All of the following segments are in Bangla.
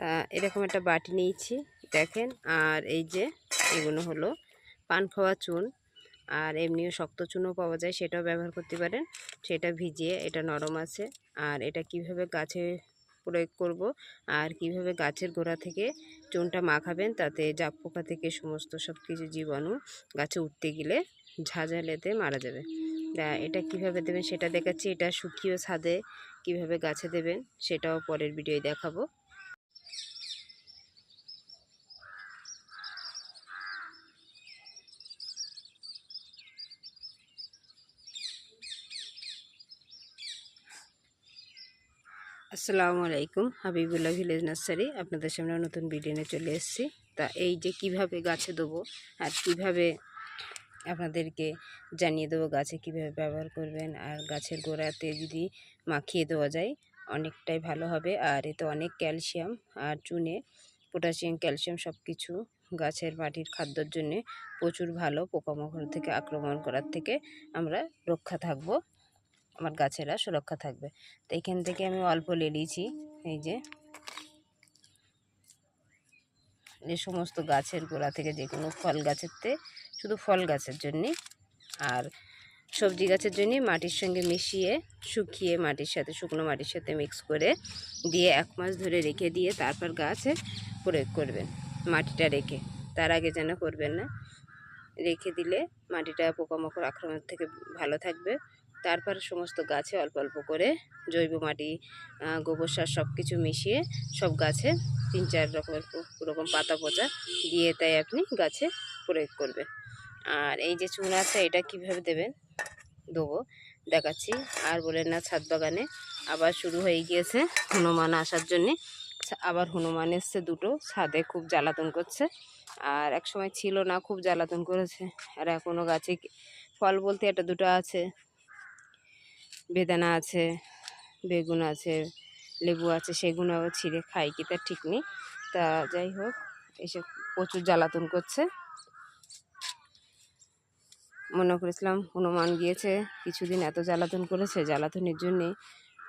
তা এরকম একটা বাটি নিয়েছি, দেখেন। আর এই যে এগুলো হলো পান খাওয়া চুন, আর এমনিও শক্ত চুনও পাওয়া যায়, সেটাও ব্যবহার করতে পারেন। সেটা ভিজিয়ে, এটা নরম আছে। আর এটা কীভাবে গাছে প্রয়োগ করব, আর কীভাবে গাছের গোড়া থেকে চুনটা মাখাবেন, তাতে জাপ পোকা থেকে সমস্ত সব কিছু জীবাণু গাছে উঠতে গেলে ঝাঁঝালেতে মারা যাবে। এটা কীভাবে দেবেন সেটা দেখাচ্ছি। এটা শুকিয়ে ছাদে কীভাবে গাছে দেবেন, সেটাও পরের ভিডিওয়ে দেখাবো। আসসালামু আলাইকুম, হাবিবুল্লাহ ভিলেজ নার্সারি। আপনাদের সামনে নতুন ভিডিও নিয়ে চলে এসেছি। তা এই যে কীভাবে গাছে দেবো আর কীভাবে আপনাদেরকে জানিয়ে দেবো গাছে কীভাবে ব্যবহার করবেন আর গাছের গোড়াতে যদি মাখিয়ে দেওয়া যায়, অনেকটাই ভালো হবে। আর এতে অনেক ক্যালসিয়াম আর চুনে পটাশিয়াম, ক্যালসিয়াম সব কিছু গাছের মাটির খাদ্যর জন্যে প্রচুর ভালো পোকামাকড় থেকে আক্রমণ করার থেকে আমরা রক্ষা থাকব। আমার গাছেরা সুরক্ষা থাকবে। তো এখান থেকে আমি অল্প লেডিয়েছি এই যে। যে সমস্ত গাছের গোড়া থেকে যে কোনো ফল গাছেরতে শুধু ফল গাছের জন্যে আর সবজি গাছের জন্যে মাটির সঙ্গে মিশিয়ে, শুকিয়ে মাটির সাথে, শুকনো মাটির সাথে মিক্স করে দিয়ে এক মাস ধরে রেখে দিয়ে তারপর গাছে প্রয়োগ করবেন, মাটিটা রেখে। তার আগে যেন করবেন না, রেখে দিলে মাটিটা পোকামাকড় আক্রমণ থেকে ভালো থাকবে। তারপর সমস্ত গাছে অল্প অল্প করে জৈব মাটি গোবর সার সব কিছু মিশিয়ে সব গাছে তিন চার রকমের রকম পাতা পচা দিয়ে তাই আপনি গাছে প্রয়োগ করবেন। আর এই যে চুন আছে, এটা কীভাবে দেবেন? দেবো, দেখাচ্ছি। আর বলেন না, ছাদ বাগানে আবার শুরু হয়ে গিয়েছে হনুমান আসার জন্যে। আবার হনুমান এসছে দুটো, ছাদে খুব জ্বালাতন করছে। আর এক সময় ছিল না, খুব জ্বালাতন করেছে। আর এখনও গাছে ফল বলতে এটা দুটো আছে। বেদানা আছে, বেগুন আছে, লেবু আছে, সেগুলো আবার ছিঁড়ে খাই কি তার ঠিক নেই। তা যাই হোক, এসে প্রচুর জ্বালাতন করছে। মনে করেছিলাম হনুমান গিয়েছে, কিছুদিন এত জ্বালাতন করেছে, জ্বালাতনের জন্যে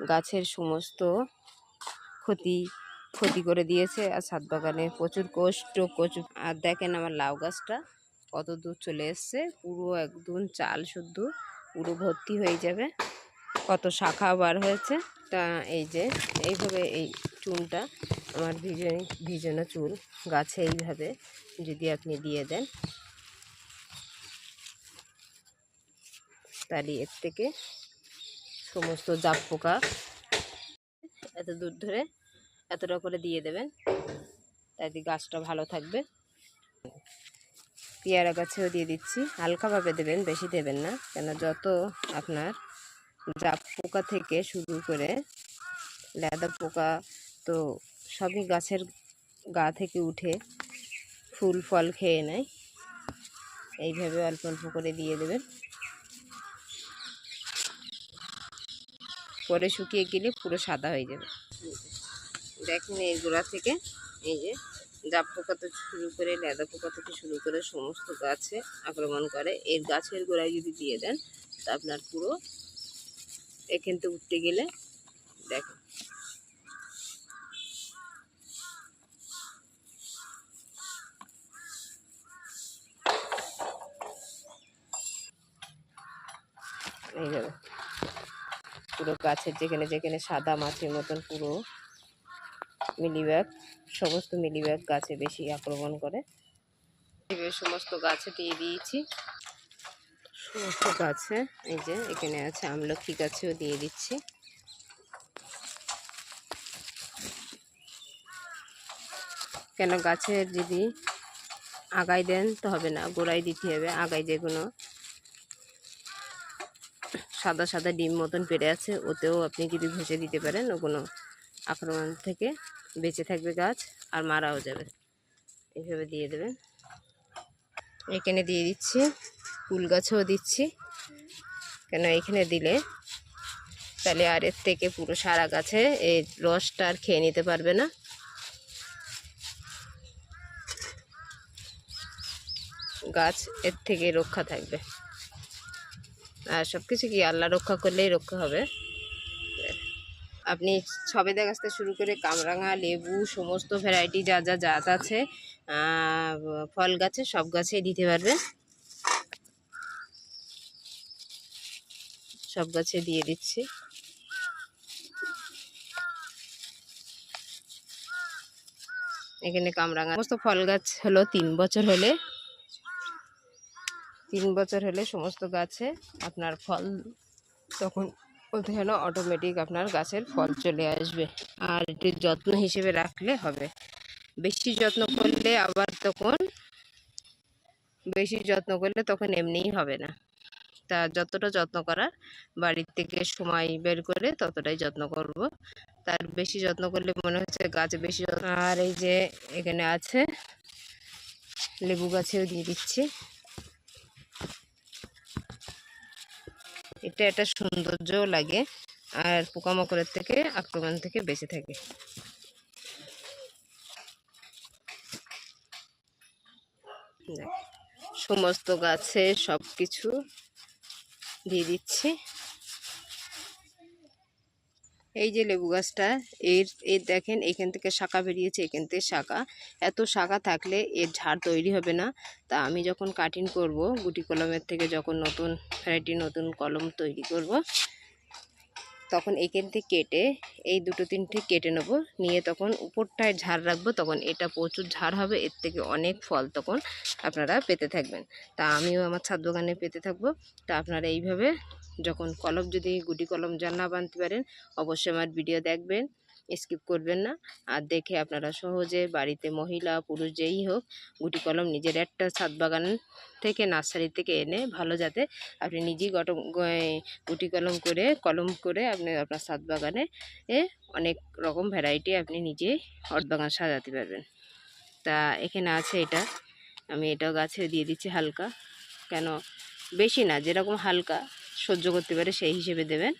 গাছের সমস্ত ক্ষতি ক্ষতি করে দিয়েছে। আর ছাদ বাগানে প্রচুর কষ্ট, প্রচুর আর দেখেন আমার লাউ গাছটা কত দূর চলে এসছে, পুরো একদম চাল শুদ্ধ, পুরো ভর্তি হয়ে যাবে। কত শাখা বার হয়েছে, তা এই যে, এইভাবে এই চুনটা আমার ভিজন ভিজানো চুল, গাছে এইভাবে যদি আপনি দিয়ে দেন। তাহলে এর থেকে সমস্ত জাপ পোকা এত দূর ধরে এতটা করে দিয়ে দেবেন, তাতে গাছটা ভালো থাকবে। পেয়ারা গাছেও দিয়ে দিচ্ছি। হালকাভাবে দেবেন, বেশি দেবেন না, কেন যত আপনার জাপ পোকা থেকে শুরু করে লেদা পোকা তো সবই গাছের গা থেকে উঠে ফুল, ফল খেয়ে নেয়। এইভাবে অল্প অল্প করে দিয়ে দেবেন। পরে শুকিয়ে গেলে পুরো সাদা হয়ে যাবে। দেখেন এই গোড়া থেকে এই যে জাপ পোকা থেকে শুরু করে, লেদা পোকা থেকে শুরু করে সমস্ত গাছে আক্রমণ করে। এর গাছের গোড়ায় যদি দিয়ে দেন, তা আপনার পুরো এখান থেকে উঠতে গেলে এইভাবে পুরো গাছের যেখানে যেখানে সাদা মাছের মতন পুরো মিলিব্যাগ, সমস্ত মিলিব্যাগ গাছে বেশি আক্রমণ করে। সমস্ত গাছে দিয়ে দিয়েছি। সমস্ত গাছে এই যে এখানে আছে আমলকি গাছেও দিয়ে দিচ্ছি। কেন গাছের যদি আগায় দেন তো হবে না, গোড়ায় দিতে হবে, আগায় যেগুলো সাদা সাদা ডিম মতন পেড়ে আছে, ওতেও আপনি যদি ঘষে দিতে পারেন, ওগুলো আক্রমণ থেকে বেঁচে থাকবে গাছ আর মারাও যাবে। এইভাবে দিয়ে দেবেন। এখানে দিয়ে দিচ্ছি। ফুল গাছও দিচ্ছি। কেন এখানে দিলে? তাহলে আর এর থেকে পুরো সারা গাছে এই রসটা আর খেয়ে নিতে পারবে না। গাছ এর থেকে রক্ষা থাকবে। আর সব কিছু কি আল্লাহ রক্ষা করলেই রক্ষা হবে? আপনি সবেদা গাছ শুরু করে কামরাঙা, লেবু, সমস্ত ভ্যারাইটি যা যা জাত আছে ফল গাছে সব গাছেই দিতে পারবেন। সব গাছে দিয়ে দিচ্ছি। এখানে কামরাঙা সমস্ত ফল গাছ হলো তিন বছর হলে। তিন বছর হলে সমস্ত গাছে আপনার ফল তখন বলতে হলো অটোমেটিক আপনার গাছের ফল চলে আসবে। আর একটু যত্ন হিসেবে রাখলে হবে। বেশি যত্ন করলে আবার তখন বেশি যত্ন করলে তখন এমনিই হবে না। তা যতটা যত্ন করার বাড়ির থেকে সময় বের করে ততটাই যত্ন করব। তার বেশি যত্ন করলে মনে হচ্ছে গাছ বেশি আর এই যে এখানে আছে লেবু গাছেও দিয়ে দিচ্ছি। এটা একটা সৌন্দর্যও লাগে আর পোকামাকড়ের থেকে আক্রমণ থেকে বেঁচে থাকে। সমস্ত গাছে সব কিছু দিয়ে দিচ্ছি। এই যে লেবু গাছটা, এর এর দেখেন এখান থেকে শাখা বেরিয়েছে, এখান থেকে শাখা। এত শাখা থাকলে এর ঝাড় তৈরি হবে না। তা আমি যখন কাটিং করব, গুটি কলমের থেকে যখন নতুন ভ্যারাইটি নতুন কলম তৈরি করব তখন এখান থেকে কেটে এই দুটো তিনটে কেটে নেব। নিয়ে তখন উপরটায় ঝাড় রাখব, তখন এটা প্রচুর ঝাড় হবে, এর থেকে অনেক ফল তখন আপনারা পেতে থাকবেন। তা আমিও আমার ছাদ বাগানে পেতে থাকব। তা আপনারা এইভাবে যখন কলম যদি গুটি কলম যা না বানতে পারেন, অবশ্যই আমার ভিডিও দেখবেন। স্কিপ করবেন না। আর দেখে আপনারা সহজে বাড়িতে মহিলা, পুরুষ যেই হোক, গুটি কলম নিজের একটা ছাদ বাগান থেকে, নার্সারি থেকে এনে ভালো যাতে আপনি নিজেই গট গুটি কলম করে কলম করে আপনি আপনার ছাদ বাগানে অনেক রকম ভ্যারাইটি আপনি নিজেই হট বাগান সাজাতে পারবেন। তা এখানে আছে এটা। আমি এটাও গাছে দিয়ে দিচ্ছি হালকা। কেন? বেশি না, যেরকম হালকা সহ্য করতে পারে সেই হিসেবে দেবেন।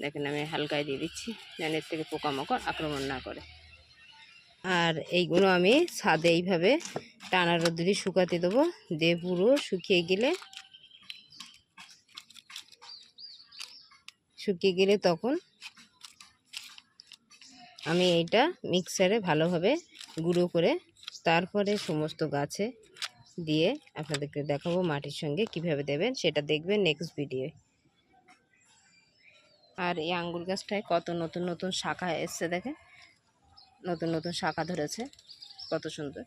দেখেন আমি হালকায় দিয়ে দিচ্ছি, যেন এর থেকে পোকামাকড় আক্রমণ না করে। আর এইগুলো আমি ছাদে এইভাবে টানা রোদ্দুরি শুকাতে দেবো, দিয়ে পুরো শুকিয়ে গেলে শুকিয়ে গেলে তখন আমি এইটা মিক্সারে ভালোভাবে গুঁড়ো করে তারপরে সমস্ত গাছে দিয়ে আপনাদেরকে দেখাবো মাটির সঙ্গে কীভাবে দেবেন, সেটা দেখবেন নেক্সট ভিডিও আর এই আঙ্গুর গাছটায় কত নতুন নতুন শাখা এসছে দেখেন। নতুন নতুন শাখা ধরেছে। কত সুন্দর।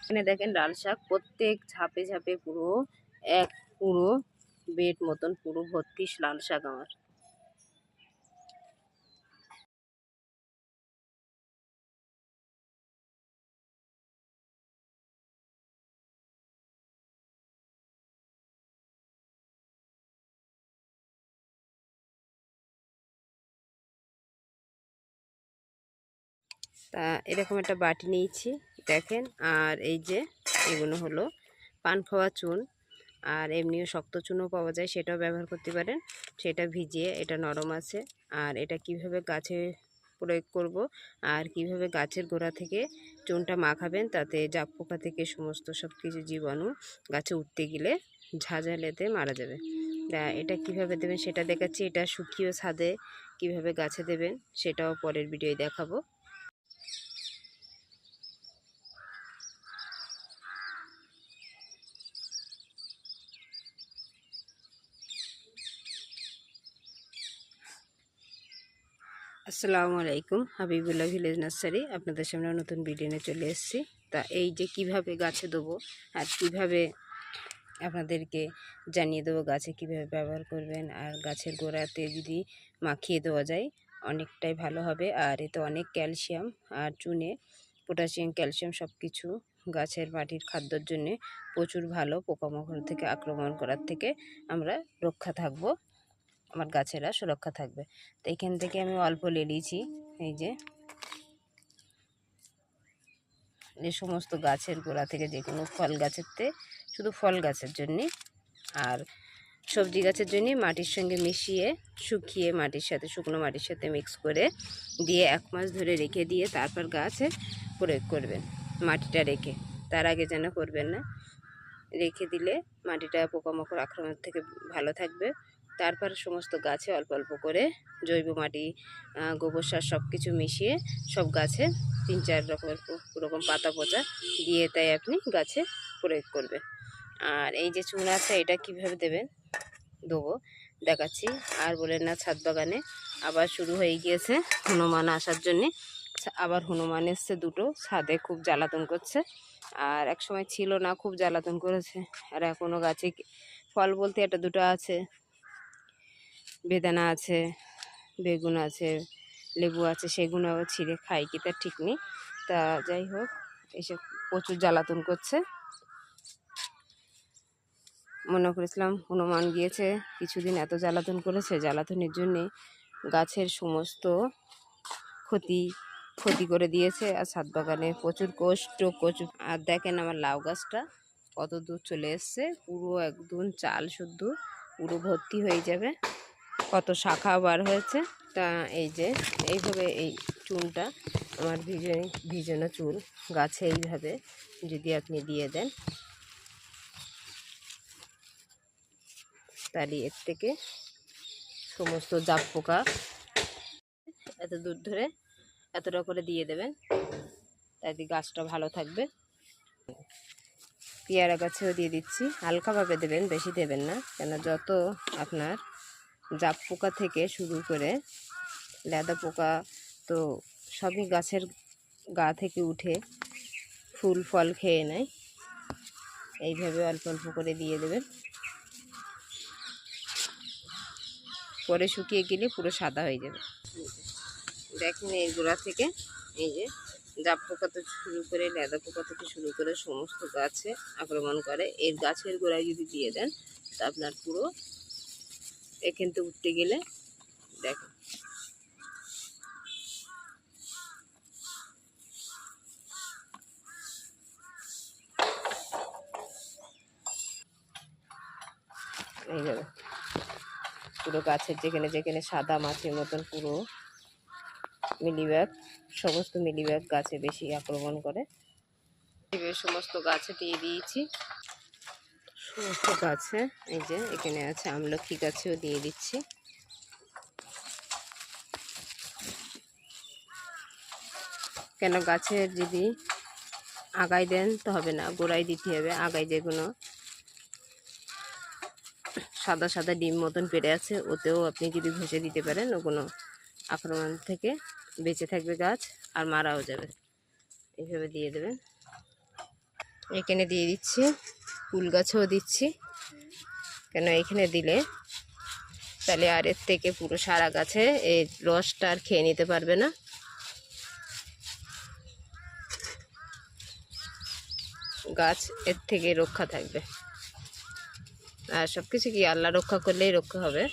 এখানে দেখেন লাল শাক প্রত্যেক ঝাপে ঝাঁপে পুরো এক পুরো বেড মতন পুরো ভর্তি লাল শাক আমার। তা এরকম একটা বাটি নিয়েছি, দেখেন। আর এই যে এগুলো হলো পান খাওয়া চুন। আর এমনিও শক্ত চুনও পাওয়া যায়, সেটাও ব্যবহার করতে পারেন। সেটা ভিজিয়ে, এটা নরম আছে। আর এটা কীভাবে গাছে প্রয়োগ করব, আর কীভাবে গাছের গোড়া থেকে চুনটা মাখাবেন, তাতে জাপ পোকা থেকে সমস্ত সব কিছু জীবাণু গাছে উঠতে গেলে ঝাঁঝালেতে মারা যাবে। এটা কীভাবে দেবেন সেটা দেখাচ্ছি। এটা শুকিয়ে ছাদে কীভাবে গাছে দেবেন, সেটাও পরের ভিডিওয় দেখাবো। আসসালামু আলাইকুম, হাবিবুল্লাহ ভিলেজ নার্সারি। আপনাদের সামনে নতুন ভিডিও নিয়ে চলে এসেছি। তা এই যে কীভাবে গাছে দেবো আর কীভাবে আপনাদেরকে জানিয়ে দেবো গাছে কীভাবে ব্যবহার করবেন আর গাছের গোড়াতে যদি মাখিয়ে দেওয়া যায়, অনেকটাই ভালো হবে। আর এতে অনেক ক্যালসিয়াম আর চুনে পটাশিয়াম, ক্যালসিয়াম সব কিছু গাছের মাটির খাদ্যর জন্যে প্রচুর ভালো পোকামাকড় থেকে আক্রমণ করার থেকে আমরা রক্ষা থাকব। আমার গাছেরা সুরক্ষা থাকবে। তো এখান থেকে আমি অল্প লেলিয়েছি এই যে। যে সমস্ত গাছের গোড়া থেকে যে কোনো ফল গাছেরতে, শুধু ফল গাছের জন্যে আর সবজি গাছের জন্য মাটির সঙ্গে মিশিয়ে শুকিয়ে মাটির সাথে, শুকনো মাটির সাথে মিক্স করে দিয়ে এক মাস ধরে রেখে দিয়ে তারপর গাছে প্রয়োগ করবেন মাটিটা রেখে। তার আগে যেন করবেন না, রেখে দিলে মাটিটা পোকামাকড় আক্রমণ থেকে ভালো থাকবে। তারপর সমস্ত গাছে অল্প অল্প করে জৈব মাটি গোবর সার সব কিছু মিশিয়ে সব গাছে তিন চার রকমের রকম পাতা পচা দিয়ে তাই আপনি গাছে প্রয়োগ করবেন। আর এই যে চুন আছে, এটা কীভাবে দেবেন? দেবো, দেখাচ্ছি। আর বলেন না, ছাদ বাগানে আবার শুরু হয়ে গিয়েছে হনুমান আসার জন্যে। আবার হনুমান এসছে দুটো, ছাদে খুব জ্বালাতন করছে। আর এক সময় ছিল না, খুব জ্বালাতন করেছে। আর এখনও গাছে ফল বলতে একটা দুটো আছে। বেদানা আছে, বেগুন আছে, লেবু আছে সেগুলো ছিঁড়ে খাই কি তার ঠিক নেই। তা যাই হোক, এসে প্রচুর জ্বালাতন করছে। মনে করেছিলাম হনুমান গিয়েছে, কিছুদিন এত জ্বালাতন করেছে, জ্বালাতনের জন্যে গাছের সমস্ত ক্ষতি ক্ষতি করে দিয়েছে। আর ছাদ বাগানে প্রচুর কষ্ট প্রচুর আর দেখেন আমার লাউ গাছটা কত দূর চলে এসছে, পুরো একদম চাল শুদ্ধ, পুরো ভর্তি হয়ে যাবে। কত শাখা বার হয়েছে, তা এই যে, এইভাবে এই চুনটা আমার ভিজে, ভিজানো চুল, গাছে এইভাবে যদি আপনি দিয়ে দেন, তাহলে এর থেকে সমস্ত জাপ পোকা এত দূর ধরে এতটা করে দিয়ে দেবেন তাতে গাছটা ভালো থাকবে। পেয়ারা গাছেও দিয়ে দিচ্ছি, হালকাভাবে দেবেন, বেশি দেবেন না, কেন যত আপনার জাপ পোকা থেকে শুরু করে লেদা পোকা তো সবই গাছের গা থেকে উঠে ফুল, ফল খেয়ে নেয়। এইভাবে অল্প অল্প করে দিয়ে দেবেন। পরে শুকিয়ে গেলে পুরো সাদা হয়ে যাবে। দেখেন এই গোড়া থেকে এই যে জাপ পোকা থেকে শুরু করে লেদা পোকা থেকে শুরু করে সমস্ত গাছে আক্রমণ করে। এর গাছের গোড়ায় যদি দিয়ে দেন, তা আপনার পুরো এখান থেকে উঠতে গেলে যাবে পুরো গাছের যেখানে যেখানে সাদা মাছের মতন পুরো মিলিব্যাগ, সমস্ত মিলিব্যাগ গাছে বেশি আক্রমণ করে। সমস্ত গাছে দিয়ে দিয়েছি। সমস্ত গাছে এই যে, এখানে আছে আমলকি গাছেও দিয়ে দিচ্ছি। কেন গাছের যদি আগায় দেন, তো হবে না, গোড়ায় দিতে হবে। আগায় যেগুলো সাদা সাদা ডিম মতন পেরে আছে, ওতেও আপনি যদি ঘষে দিতে পারেন, ওগুলো আক্রমণ থেকে বেঁচে থাকবে গাছ আর মারাও যাবে। এইভাবে দিয়ে দেবেন। এখানে দিয়ে দিচ্ছি। ফুল গাছও দিচ্ছি। কেন এখানে দিলে? তাহলে আর এর থেকে পুরো সারা গাছে এই রসটা আর খেয়ে নিতে পারবে না। গাছ এর থেকে রক্ষা থাকবে। আর সব কিছু কি আল্লাহ রক্ষা করলেই রক্ষা হবে?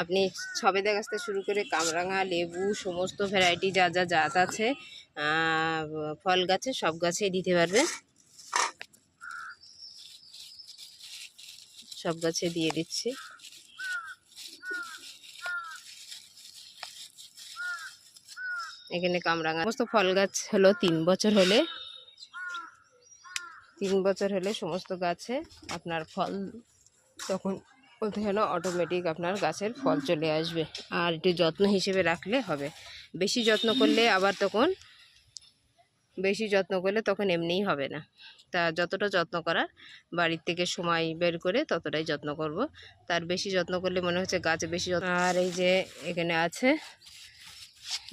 আপনি সবেদা গাছ থেকে শুরু করে কামরাঙা, লেবু, সমস্ত ভ্যারাইটি যা যা জাত আছে ফল গাছে সব গাছেই দিতে পারবেন সব গাছে দিয়ে দিচ্ছি। এখানে কামরাঙা সমস্ত ফল গাছ হলো তিন বছর হলে। তিন বছর হলে সমস্ত গাছে আপনার ফল তখন গেলে অটোমেটিক আপনার গাছের ফল চলে আসবে। আর একটু যত্ন হিসেবে রাখলে হবে। বেশি যত্ন করলে আবার তখন বেশি যত্ন করলে তখন এমনিই হবে না। তা যতটা যত্ন করার, বাড়ির থেকে সময় বের করে ততটাই যত্ন করব। তার বেশি যত্ন করলে মনে হচ্ছে গাছে বেশি যত্ন আর এই যে এখানে আছে,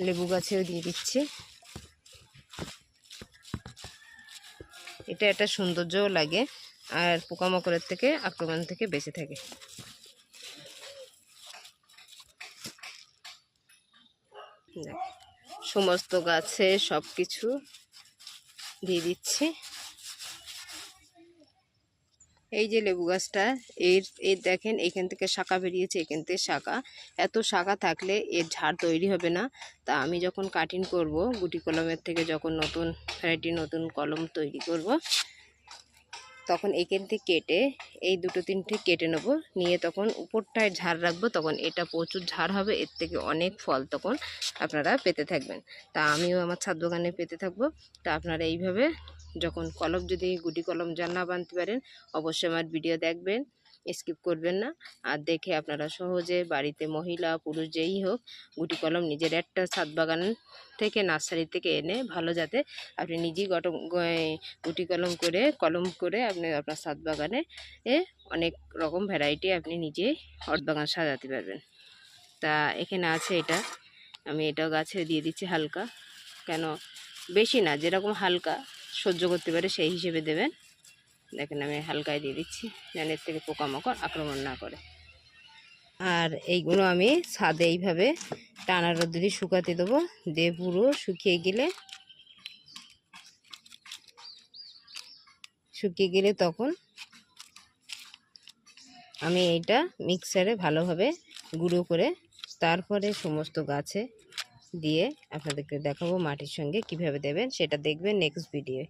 লেবু গাছেও দিয়ে দিচ্ছি। এটা একটা সৌন্দর্যও লাগে আর পোকামাকড়ের থেকে আক্রমণ থেকে বেঁচে থাকে। সমস্ত গাছে সব কিছু দিয়ে দিচ্ছি। এই যে লেবু গাছটা, এর এর দেখেন, এখান থেকে শাখা বেরিয়েছে, এখান থেকে শাখা। এত শাখা থাকলে এর ঝাড় তৈরি হবে না। তা আমি যখন কাটিং করব, গুটি কলমের থেকে যখন নতুন ভ্যারাইটি নতুন কলম তৈরি করব তখন এখান থেকে কেটে, এই দুটো তিনটে কেটে নেব। নিয়ে তখন উপরটায় ঝাড় রাখব, তখন এটা প্রচুর ঝাড় হবে, এর থেকে অনেক ফল তখন আপনারা পেতে থাকবেন। তা আমিও আমার ছাদ বাগানে পেতে থাকব। তা আপনারা এইভাবে যখন কলম, যদি গুটি কলম জানা বানতে পারেন, অবশ্যই আমার ভিডিও দেখবেন। স্কিপ করবেন না। আর দেখে আপনারা সহজে বাড়িতে মহিলা, পুরুষ যেই হোক, গুটি কলম নিজের একটা ছাদ বাগান থেকে নার্সারি থেকে এনে ভালো যাতে আপনি নিজেই গটম গুটি কলম করে কলম করে আপনি আপনার ছাদ বাগানে অনেক রকম ভ্যারাইটি আপনি নিজেই হট বাগান সাজাতে পারবেন। তা এখানে আছে এটা। আমি এটাও গাছে দিয়ে দিচ্ছি হালকা। কেন? বেশি না, যেরকম হালকা সহ্য করতে পারে সেই হিসেবে দেবেন। দেখেন আমি হালকায় দিয়ে দিচ্ছি, যেন এর থেকে পোকামাকড় আক্রমণ না করে। আর এইগুলো আমি ছাদে এইভাবে টানা রোদ্দুরি শুকাতে দেবো, দিয়ে পুরো শুকিয়ে গেলে শুকিয়ে গেলে তখন আমি এইটা মিক্সারে ভালোভাবে গুঁড়ো করে তারপরে সমস্ত গাছে দিয়ে আপনাদেরকে দেখাবো মাটির সঙ্গে কীভাবে দেবেন, সেটা দেখবেন নেক্সট ভিডিও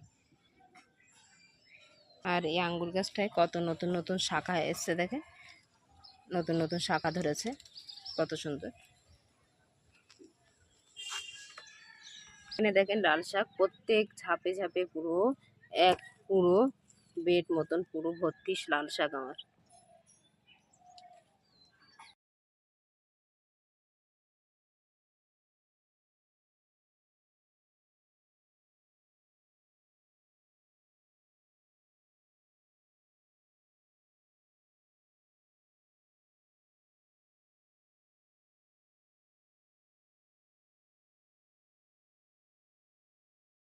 আর এই আঙ্গুর গাছটায় কত নতুন নতুন শাখা এসছে দেখে? নতুন নতুন শাখা ধরেছে। কত সুন্দর। এখানে দেখেন লাল শাক, প্রত্যেক ঝাপে ঝাপে পুরো এক পুরো বেড মতন পুরো ভর্তি লাল শাক আমার।